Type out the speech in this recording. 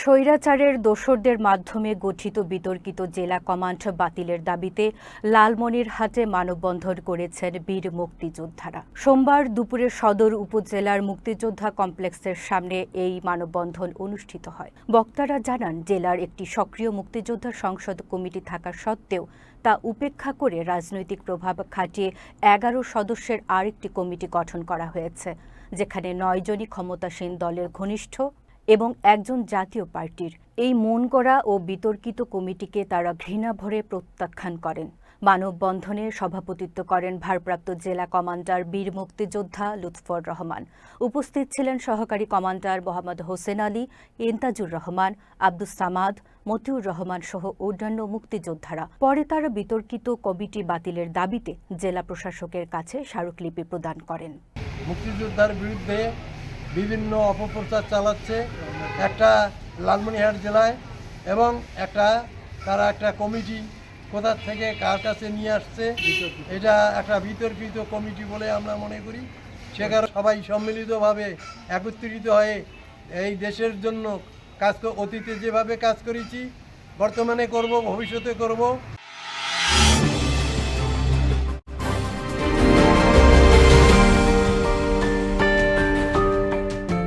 স্বৈরাচারের দোসরদের মাধ্যমে গঠিত বিতর্কিত জেলা কমান্ড বাতিলের দাবিতে লালমনিরহাটে মানববন্ধন করেছেন বীর মুক্তিযোদ্ধারা। সোমবার দুপুরে সদর উপজেলার মুক্তিযোদ্ধা কমপ্লেক্সের সামনে এই মানববন্ধন অনুষ্ঠিত হয়। বক্তারা জানান, জেলার একটি সক্রিয় মুক্তিযোদ্ধা সংসদ কমিটি থাকা সত্ত্বেও তা উপেক্ষা করে রাজনৈতিক প্রভাব খাটিয়ে এগারো সদস্যের আরেকটি কমিটি গঠন করা হয়েছে, যেখানে নয়জনই ক্ষমতাসীন দলের ঘনিষ্ঠ এবং একজন জাতীয় পার্টির। এই মন করা ও বিতর্কিত কমিটিকে তারা ঘৃণা ভরে প্রত্যাখ্যান করেন। মানববন্ধনে সভাপতিত্ব করেন ভারপ্রাপ্ত জেলা কমান্ডার, বীর মুক্তিযোদ্ধা লুৎফর রহমান। উপস্থিত ছিলেন সহকারী কমান্ডার মোহাম্মদ হোসেন আলী ইন্তাজুর রহমান, আব্দুস সামাদ, মতিউর রহমান সহ অন্যান্য মুক্তিযোদ্ধারা। পরে তারা বিতর্কিত কমিটি বাতিলের দাবিতে জেলা প্রশাসকের কাছে স্মারকলিপি প্রদান করেন। মুক্তিযোদ্ধার বিরুদ্ধে বিভিন্ন অপপ্রচার চালাচ্ছে। একটা লালমনিহাট জেলায় এবং একটা, তারা একটা কমিটি কোথা থেকে কার কাছে নিয়ে আসছে, এটা একটা বিতর্কিত কমিটি বলে আমরা মনে করি। সেখানে সবাই সম্মিলিতভাবে একত্রিত হয়ে এই দেশের জন্য কাজ অতীতে যেভাবে কাজ করেছি, বর্তমানে করব, ভবিষ্যতে করব।